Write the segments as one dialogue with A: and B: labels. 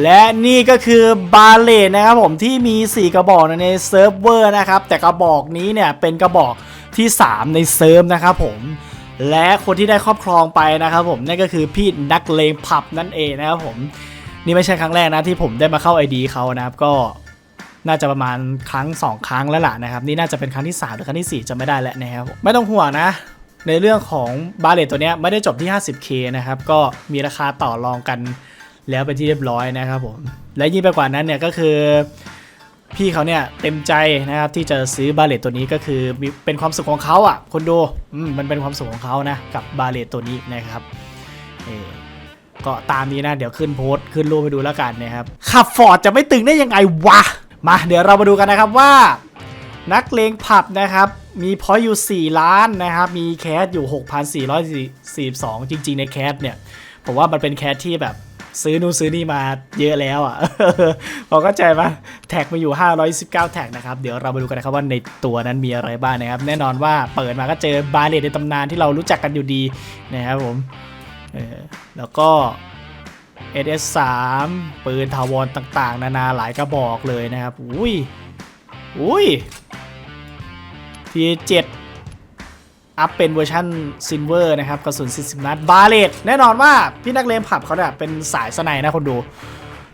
A: และนี่ก็คือบาเลตนะครับผมที่มี 4 กระบอกในเซิร์ฟเวอร์นะครับ แต่กระบอกนี้เนี่ยเป็นกระบอกที่ 3 ในเซิร์ฟนะครับผมและคนที่ได้ครอบครองไปนะครับผมนั่นก็คือพี่นักเลงผับนั่นเองนะครับผมนี่ไม่ใช่ครั้งแรกนะที่ผมได้มาเข้า ID เขานะครับก็น่าจะประมาณครั้ง 2 ครั้งแล้วล่ะนะครับนี่น่าจะเป็นครั้งที่ 3 หรือครั้งที่ 4จะไม่ได้แล้วนะครับไม่ต้องห่วงนะ ในเรื่องของบาเลตตัวนี้ไม่ได้จบที่ 50k นะครับก็มีราคาต่อรองกัน แล้วเป็นที่เรียบร้อยนะครับผม และยิ่งไปกว่านั้นเนี่ยก็คือพี่เขาเนี่ยเต็มใจนะครับที่จะซื้อบาเลตตัวนี้ก็คือเป็นความสุขของเขาอะคนดูมันเป็นความสุขของเขานะกับบาเลตตัวนี้นะครับก็ตามนี้นะเดี๋ยวขึ้นโพสต์ขึ้นรูปไปดูแล้วกันนะครับขับฟอร์ดจะไม่ตึงได้ยังไงวะมาเดี๋ยวเรามาดูกันนะครับว่า นักเลงผับนะครับมีพอยต์อยู่ 4 ล้านนะครับมีแคสอยู่ 6,442 จริง ๆ ในแคสเนี่ยผมว่ามันเป็นแคสที่แบบ ซื้อนู่นซื้อนี่มาเยอะแล้วอะพอเข้าใจปะแท็กมาอยู่ 519 แท็กนะครับ เดี๋ยวเรามาดูกันนะครับว่าในตัวนั้นมีอะไรบ้างนะครับ แน่นอนว่าเปิดมาก็เจอบาเลตในตำนานที่เรารู้จักกันอยู่ดีนะครับผมเออแล้วก็ SS3 ปืนถาวรต่างๆ นานาหลายกระบอกเลยนะครับ อุ้ย อุ้ย T7 อัพเป็นเวอร์ชันซิลเวอร์นะครับกระสุน 40 นัด บาเลตแน่นอนว่าพี่นักเลงผับเขาเนี่ยเป็นสายสไนนะคนดู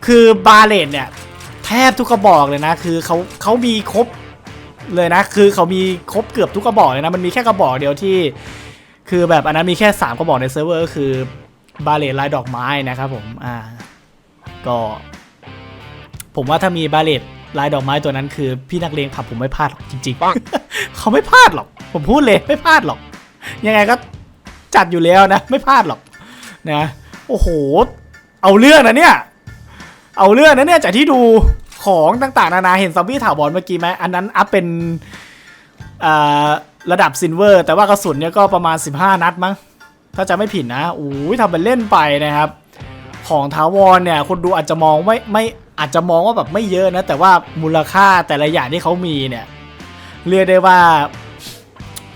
A: คือบาเลตเนี่ย แทบทุกกระบอกเลยนะ คือเขาเขามีครบเลยนะ คือเขามีครบเกือบทุกกระบอกเลยนะ มันมีแค่กระบอกเดียวที่ คือแบบอันนั้นมีแค่ 3 กระบอกในเซิร์ฟเวอร์ก็คือบาเลตลายดอกไม้นะครับผมอ่าก็ ผมว่าถ้ามีบาเลต ลายดอกไม้ตัวนั้นคือพี่นักเลงผับผมไม่พลาดหรอกจริงๆเขาไม่พลาดหรอก ผมพูดเลยไม่พลาดหรอก ยังไงก็จัดอยู่แล้วนะ ไม่พลาดหรอกนะโอ้โห เอาเรื่องนะเนี่ย เอาเรื่องนะเนี่ยจากที่ดูของต่างๆ นานาเห็นซอมบี้ถาวรเมื่อกี้ไหมอันนั้นอัพเป็นอ่าระดับซิลเวอร์ แต่ว่ากระสุนเนี่ยก็ประมาณ 15 นัดมั้งถ้าจะไม่ผิดนะอู้ยทำเป็นเล่นไปนะครับ ของทาวรเนี่ยคนดูอาจจะมองไม่ไม่ อาจจะมองว่าแบบไม่เยอะนะ แต่ว่ามูลค่าแต่ละอย่างที่เขามีเนี่ย เรียกได้ว่า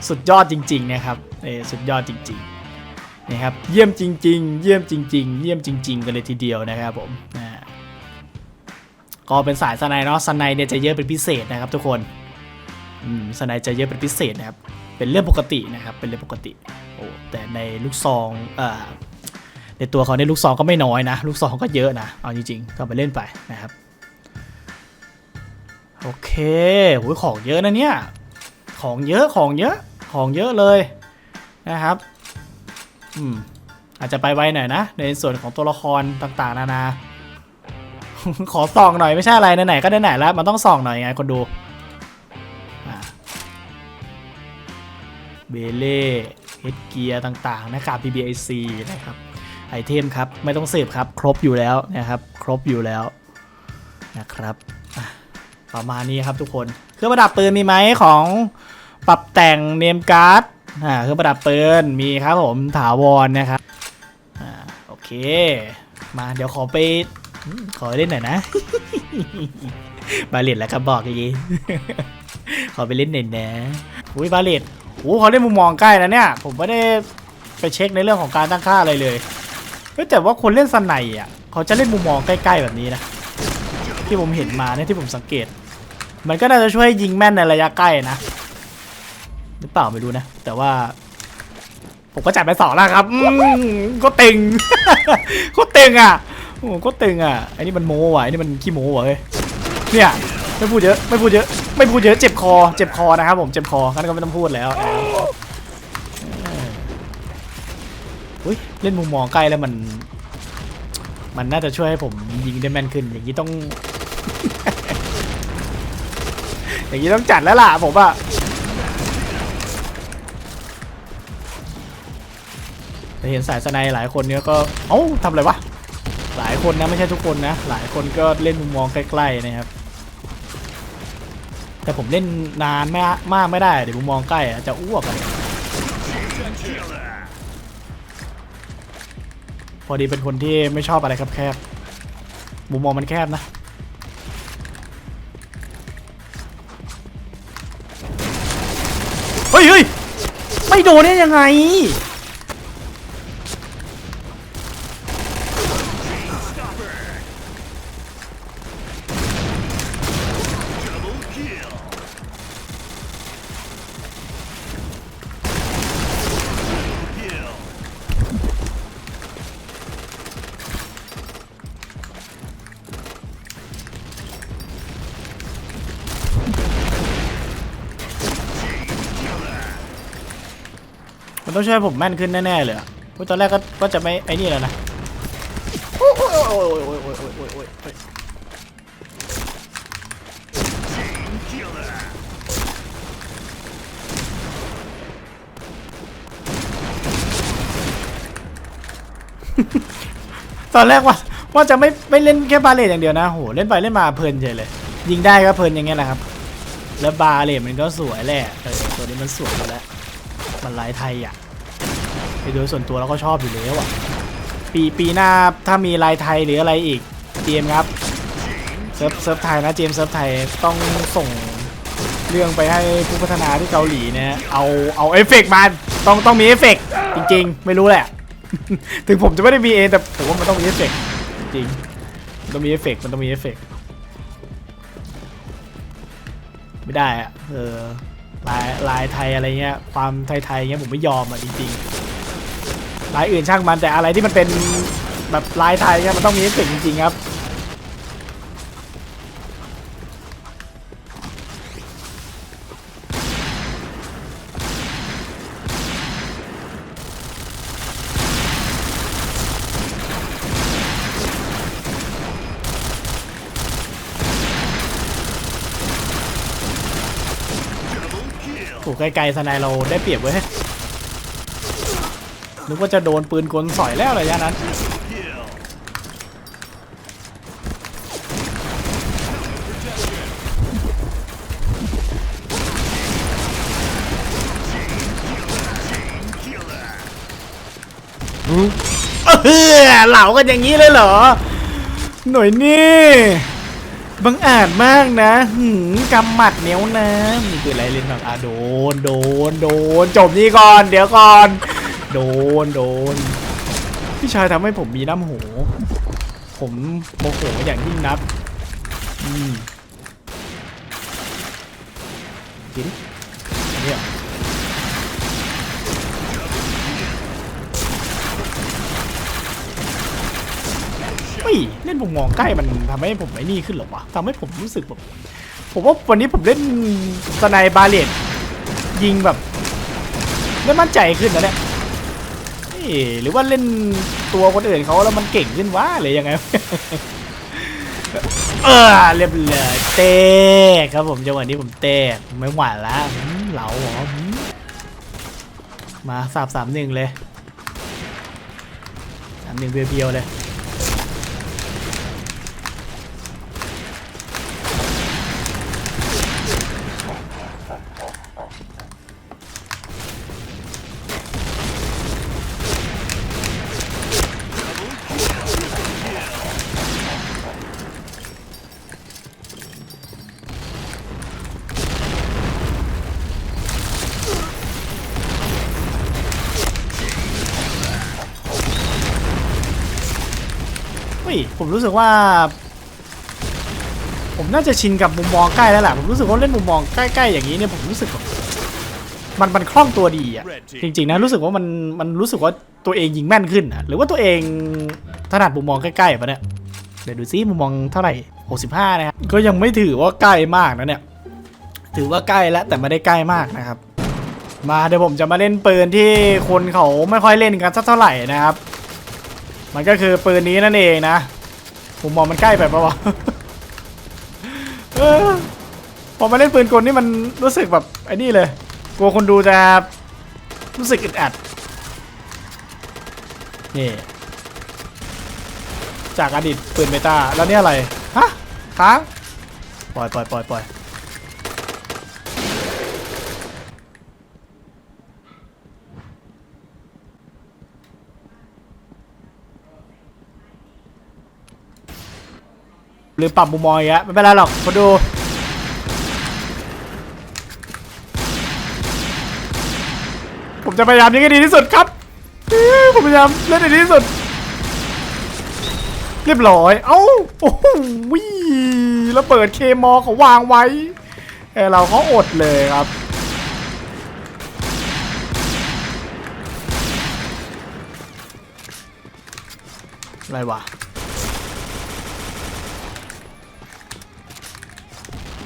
A: สุดยอดจริง ๆ นะครับเออสุดยอดจริงๆนะครับเยี่ยมจริง ๆ เยี่ยมจริง ๆ เยี่ยมจริง ๆ กันเลยทีเดียวนะครับผมนะก็เป็นสายสไนเนาะสไนเนี่ยจะเยอะเป็นพิเศษนะครับ ทุกคนอืมสไนจะเยอะเป็นพิเศษนะครับ เป็นเรื่องปกตินะครับ เป็นเรื่องปกติโอ้แต่ในลูกซองเอ่อ ในตัวเขาในลูกซองก็ไม่น้อยนะ ลูกซองก็เยอะนะ เอาจริงๆก็ไปเล่นไปนะครับ โอเคโหยของเยอะนะเนี่ย ของเยอะของเยอะของเยอะเลยนะครับ อืมอาจจะไปไวหน่อยนะ ในส่วนของตัวละครต่างๆ นานา ขอส่องหน่อยไม่ใช่อะไรไหนๆก็ไหนๆแล้ว มันต้องส่องหน่อยไงคนดูเบเล่เฮดเกียร์ต่างๆนะครับ PBIC นะครับ ไอเทมครับ ไม่ต้องเสพครับ ครบอยู่แล้วนะครับ ครบอยู่แล้วนะครับประมาณนี้ครับทุกคนเครื่องประดับปืนมีไหมของปรับแต่งเนมการ์ดอ่าเครื่องประดับปืนมีครับผมถาวรนะครับอ่าโอเค มาเดี๋ยวขอไปขอเล่นหน่อยนะบาเลตแล้วก็บบอกอย่างี้ขอไปเล่นหน่อยนะอุ้ยบาเลตโอ้เขาได้มุมมองใกล้แล้วเนี่ย ผมไม่ได้ไปเช็คในเรื่องของการตั้งค่าอะไรเลย เฮ้ยแต่ว่าคนเล่นสไนอะเขาจะเล่นมุมมองใกล้ ๆ แบบนี้นะ ที่ผมเห็นมาเนี่ยที่ผมสังเกต มันก็น่าจะช่วยยิงแม่นในระยะใกล้นะ หรือเปล่าไม่รู้นะ แต่ว่า ผมก็จัดไปสองแล้วครับก็ตึงก็ตึงอะโอ้ก็ตึงอะไอ้นี่มันโม้ว่ะไอ้นี่มันขี้โม้ว่ะเฮ้ยเนี่ยไม่พูดเยอะไม่พูดเยอะไม่พูดเยอะเจ็บคอเจ็บคอนะครับผมเจ็บคองั้นก็ไม่ต้องพูดแล้ว อุ้ยเล่นมุมมองใกล้แล้วมัน มันน่าจะช่วยให้ผมยิงได้แม่นขึ้น อย่างนี้ต้อง อย่างนี้ต้องจัดแล้วล่ะผมอะแต่เห็นสายสไนหลายคนเนี้ยก็เอ้าทำอะไรวะหลายคนนะไม่ใช่ทุกคนนะ หลายคนก็เล่นมุมมองใกล้ๆนะครับ แต่ผมเล่นนานไม่มากไม่ได้เดี๋ยวมุมมองใกล้อะจะอ้วกอะ พอดีเป็นคนที่ไม่ชอบอะไรแคบๆมุมมองมันแคบนะเฮ้ยเฮ้ยไม่โดนได้ยังไง มันต้องช่วยผมแม่นขึ้นแน่ๆเลยเพราะตอนแรกก็ก็จะไม่ไอ้นี่แล้วนะตอนแรกว่าว่าจะไม่ไม่เล่นแค่บาเลตอย่างเดียวนะโหเล่นไปเล่นมาเพลินเฉยเลย ยิงได้ก็เพลินอย่างเงี้ยแะครับ แล้วบาเลตมันก็สวยแหละตัวนี้มันสวยแล้ว มันลายไทยอะไปโดยส่วนตัวเราก็ชอบอยู่แล้วอะ ปีปีหน้าถ้ามีลายไทยหรืออะไรอีกเจมครับเซิร์ฟเซิร์ฟไทยนะเจมเซิร์ฟไทยต้องส่งเรื่องไปให้ผู้พัฒนาที่เกาหลีเนี่ยเอาเอาเอฟเฟกต์มาต้องต้องมีเอฟเฟกต์จริง ๆ ไม่รู้แหละ ถึงผมจะไม่ได้มีเองแต่ผมว่ามันต้องมีเอฟเฟกต์จริงมันต้องมีเอฟเฟกต์มันต้องมีเอฟเฟกต์ไม่ได้อะเออ ลายลายไทยอะไรเงี้ยความไทยๆเงี้ยผมไม่ยอมอะจริงๆลายอื่นช่างมันแต่อะไรที่มันเป็นแบบลายไทยเงี้ยมันต้องมีเอฟเฟกต์จริงๆครับ ถูกไกลๆสนายเราได้เปรียบเว้ยนึกว่าจะโดนปืนกลสอยแล้วระยะนั้นเออเหล่ากันอย่างนี้เลยเหรอ หน่วยนี่ บังอาจมากนะหืมกำหมัดเหนียวนะนี่คืออะไรเล่นแบบอะโดนโดนโดนจบนี่ก่อน เดี๋ยวก่อน โดนโดนพี่ชายทำให้ผมมีน้ำหูผมโมโหอย่างยิ่งนับ อืมกิน เฮ้ยเล่นมุมมองใกล้มันทำให้ผมไอ้นี่ขึ้นหรอวะทำให้ผมรู้สึกแบบผมว่าวันนี้ผมเล่นสไนบาเลตยิงแบบได้มั่นใจขึ้นนะเนี่ยเฮ้ยหรือว่าเล่นตัวคนอื่นเขาแล้วมันเก่งขึ้นวะหรือยังไงเออเรียบเลยเตะครับผมจังหวะนี้ผมเตะไม่หวแล้วเหลาหรอมมาสามสามหนึ่งเลยสามหนึ่งเพียวๆเลย รู้สึกว่า ผมน่าจะชินกับมุมมองใกล้แล้วแหละผมรู้สึกว่าเล่นมุมมองใกล้ๆอย่างนี้เนี่ยผมรู้สึกแบบมันมันคล่องตัวดีอะจริงๆนะรู้สึกว่ามันมันรู้สึกว่าตัวเองยิงแม่นขึ้นอะหรือว่าตัวเองถนัดมุมมองใกล้ๆปะเนี่ยเดี๋ยวดูซิมุมมองเท่าไหร่ 65 นะครับก็ยังไม่ถือว่าใกล้มากนะเนี่ยถือว่าใกล้แล้วแต่ไม่ได้ใกล้มากนะครับ มาเดี๋ยวผมจะมาเล่นปืนที่คนเขาไม่ค่อยเล่นกันสักเท่าไหร่นะครับ มันก็คือปืนนี้นั่นเองนะ ผมมองมันใกล้ไปปะวะพอมาเล่นปืนกลนี่มันรู้สึกแบบไอ้นี่เลย กลัวคนดูจะรู้สึกอึดอัด นี่ จากอดีตปืนเมตาแล้วนี่อะไร ฮะค้าง ปล่อยปล่อยปล่อยปล่อย หรือปรับมุมมองอย่างเงี้ยไม่เป็นไรหรอกมาดูผมจะพยายามยิงให้ดีที่สุดครับ ผมพยายามเล่นให้ดีที่สุด เรียบร้อย เอ้า โอ้โหวิแล้วเปิดเคมอเขาวางไว้เอเราก็อดเลยครับ อะไรวะ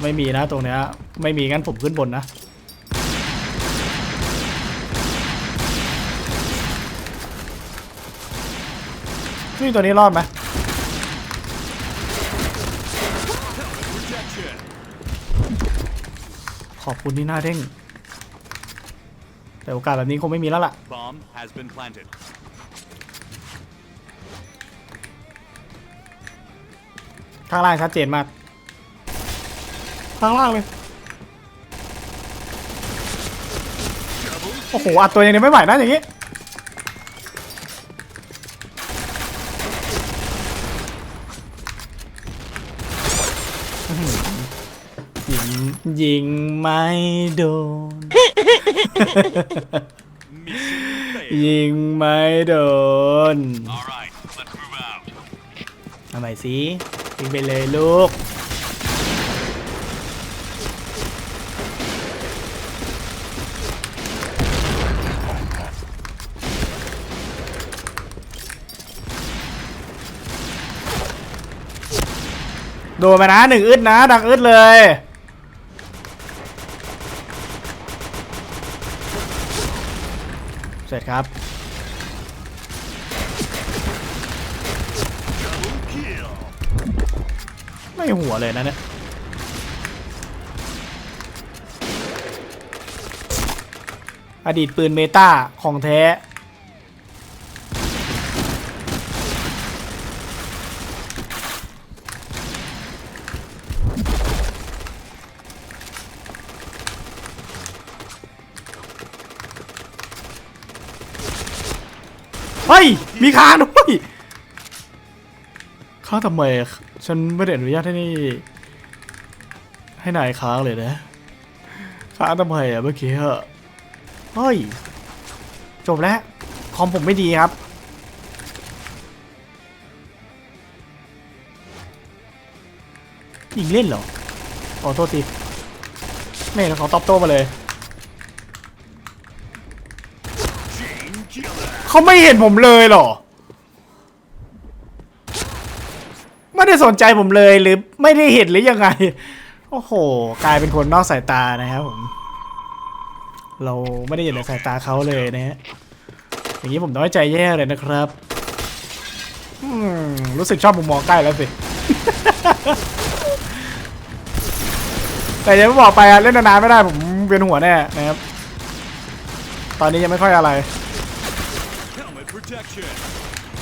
A: ไม่มีนะตรงเนี้ยไม่มีงั้นผมขึ้นบนนะ นี่ตัวนี้รอดไหมขอบคุณที่หน้าเด้งแต่โอกาสแบบนี้คงไม่มีแล้วล่ะ ข้างล่างชัดเจนมาก ข้างล่างเลย โอ้โห อัดตัวยังไม่ไหวนะอย่างนี้ ยิง ยิงไม่โดน
B: Mission failed.
A: ยิงไม่โดน
B: All right, let's move out.
A: ทำไมสิยิงไปเลยลูก โดนไปนะหนึ่งอึดนะ ดังอึดเลย เสร็จครับ ไม่หัวเลยนะเนี่ยอดีตปืนเมตาของแท้ เฮ้ย มีคานด้วยค้างทำไม ฉันไม่ได้อนุญาตให้นี่ ให้นายค้างเลยนะ ค้างทำไมอะเมื่อกี้อะเฮ้ย จบแล้ว คอมผมไม่ดีครับยิงเล่นเหรอ ขอโทษทีไม่เห็นเขาตอบโต้มาเลย เขาไม่เห็นผมเลยเหรอ ไม่ได้สนใจผมเลยหรือไม่ได้เห็นหรือยังไง โอ้โห กลายเป็นคนนอกสายตานะครับผม เราไม่ได้อยู่ในสายตาเขาเลยนะฮะ อย่างนี้ผมน้อยใจแย่เลยนะครับรู้สึกชอบมุมมองใกล้แล้วสิ แต่ยังไม่บอกไปอะเล่นนานๆไม่ได้ผมเวียนหัวแน่นะครับ ตอนนี้ยังไม่ค่อยอะไร โ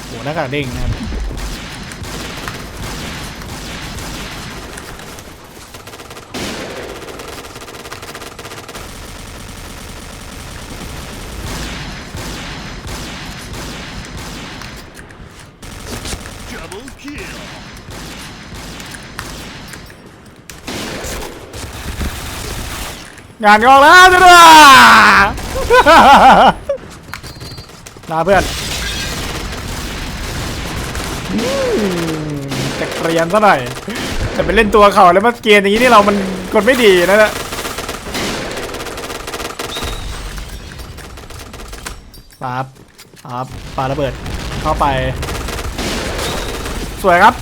A: หัวหน้ากากเด้งนะครับ
B: Double kill.
A: งานงอกแล้วจ้าลาเพื่อน เรียนซะหน่อยแต่ไปเล่นตัวเขาแล้วมาเกรียนอย่างนี้นี่เรามันกดไม่ดีนะเนี่ยปั๊บปั๊บปาระเบิดเข้าไป สวยครับ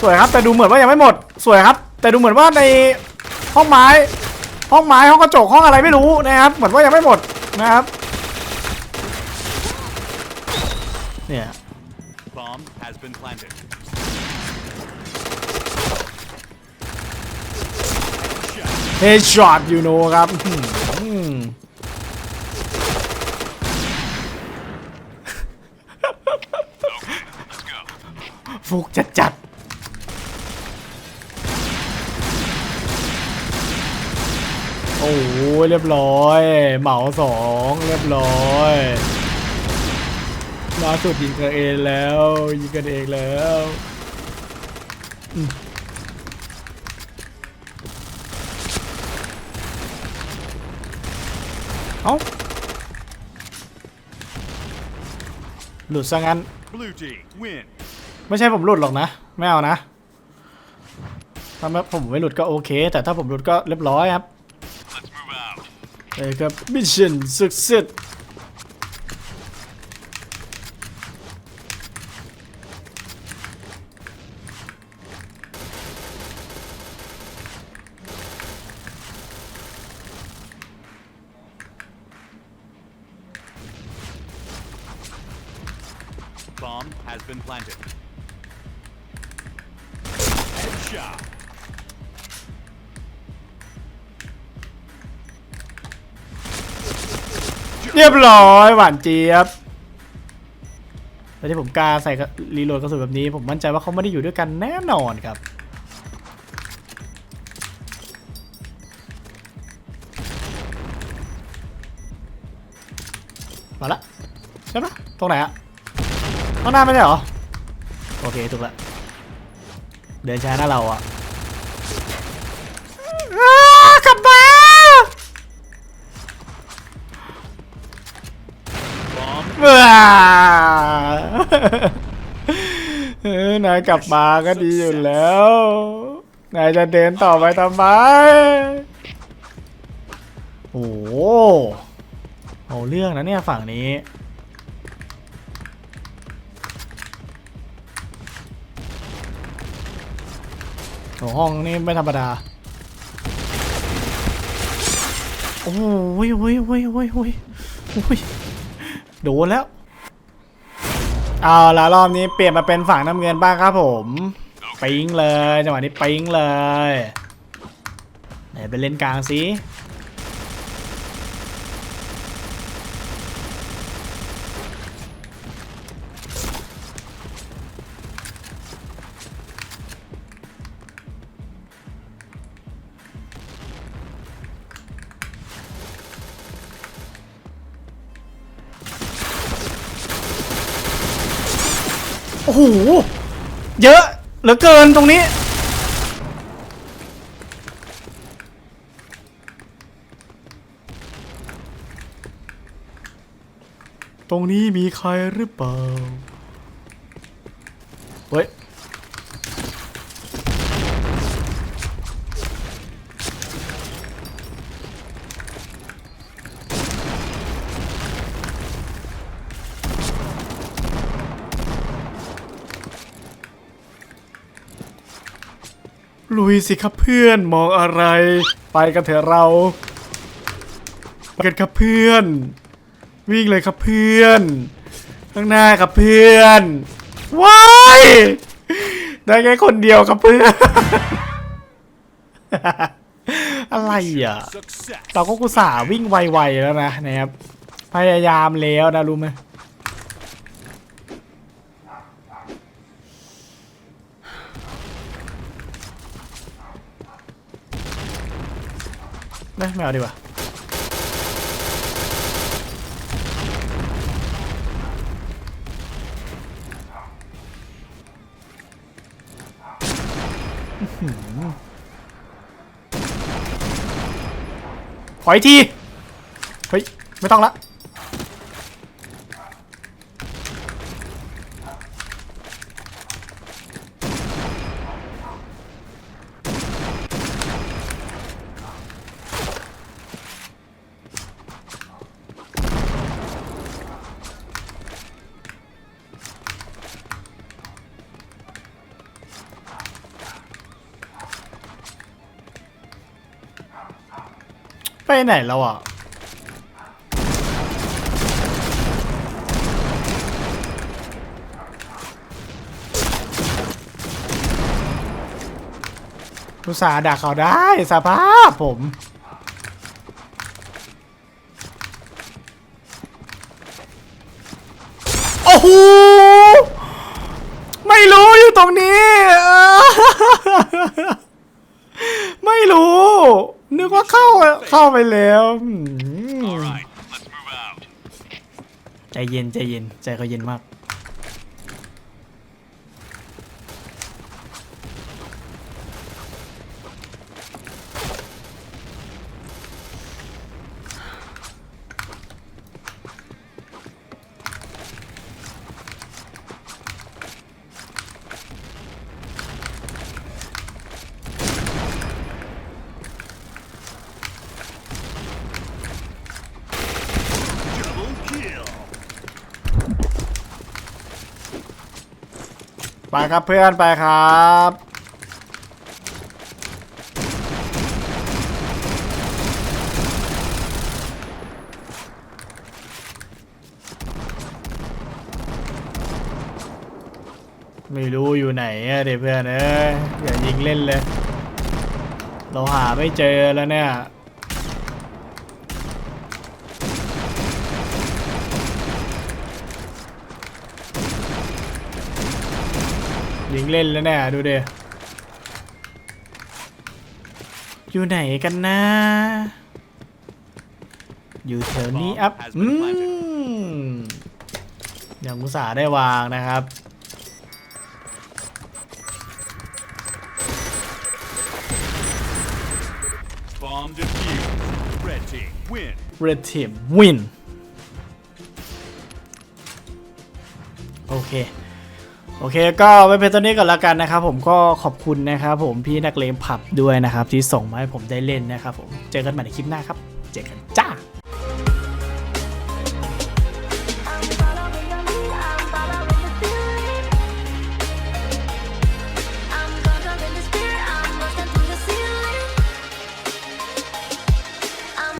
A: สวยครับแต่ดูเหมือนว่ายังไม่หมด สวยครับ แต่ดูเหมือนว่าในห้องไม้ ห้องไม้ห้องกระจกห้องอะไรไม่รู้นะครับ เหมือนว่ายังไม่หมดนะครับเนี่ย เฮดช็อตยูโนครับฟุกจัดจัดโอ้โหเรียบร้อย เหมาสองเรียบร้อยล่าสุดยิงกันเองแล้ว ยิงกันเองแล้ว เอ้าหลุดซะงั้น
B: Blue team win.
A: ไม่ใช่ผมหลุดหรอกนะ ไม่เอานะถ้าผมไม่หลุดก็โอเค แต่ถ้าผมหลุดก็เรียบร้อยครับ
B: Let's move out.
A: เอ้ยครับ mission success
B: bomb has
A: เรียบร้อยหวานเจี๊ยบแต่ที่ผมกล้าใส่รีโหลดกระสุนแบบนี้ผมมั่นใจว่าเขาไม่ได้อยู่ด้วยกันแน่นอนครับ มาละใช่ปะตรงไหนอะข้างหน้าไม่ใช่เหรอ โอเค ถูกละ เดินช้าหน้าเราอะ นายกลับมาก็ดีอยู่แล้ว นายจะเดินต่อไปทำไม โอ้โหเอาเรื่องนะเนี่ยฝั่งนี้โอ้ห้องนี่ไม่ธรรมดา โอ้ยโอ้ยโอ้ยโอ้ยโอ้ยโอ้ย โดนแล้ว เอาละรอบนี้เปลี่ยนมาเป็นฝั่งน้ำเงินบ้างครับผมปิ๊งเลยจังหวะนี้ปิ๊งเลยไหนไปเล่นกลางสิ โอ้โห เยอะเหลือเกินตรงนี้ ตรงนี้มีใครหรือเปล่า ลุยสิครับเพื่อนมองอะไร ไปกันเถอะเราไปกันครับเพื่อน วิ่งเลยครับเพื่อน ข้างหน้าครับเพื่อนว้ายได้แค่คนเดียวครับเพื่อน อะไรอะเราก็กุสาวิ่งไวๆแล้วนะนะครับ พยายามแล้วนะรู้ไหม ไม่ไม่เอาดีกว่าขออีกที เฮ้ย ไม่ต้องละ ไปไหนแล้วอะอุตส่าด่าเขาได้สภาพผม โอ้โห ไม่รู้อยู่ตรงนี้ ไม่รู้ นึกว่าเข้าเข้าไปแล้วอืม
B: All right, let's move out.
A: ใจเย็นใจเย็นใจเขาเย็นมาก ไปครับเพื่อนไปครับไม่รู้อยู่ไหนอะเด็เพื่อนเอ้ยอย่ายิงเล่นเลย เราหาไม่เจอแล้วเนี่ย ยิงเล่นแล้วเนี่ยดูดิอยู่ไหนกันนะ อยู่แถวนี้อัพอืมยังอุตส่าห์ได้วางนะครับ
B: Bomb defused. Red team win.
A: Red Team win โอเค โอเคก็ไว้เป็นตัวนี้ก่อนละกันนะครับผมก็ขอบคุณนะครับผมพี่นักเลงผับด้วยนะครับที่ส่งมาให้ผมได้เล่นนะครับผมเจอกันใหม่ในคลิปหน้าครับ เจอกันจ้า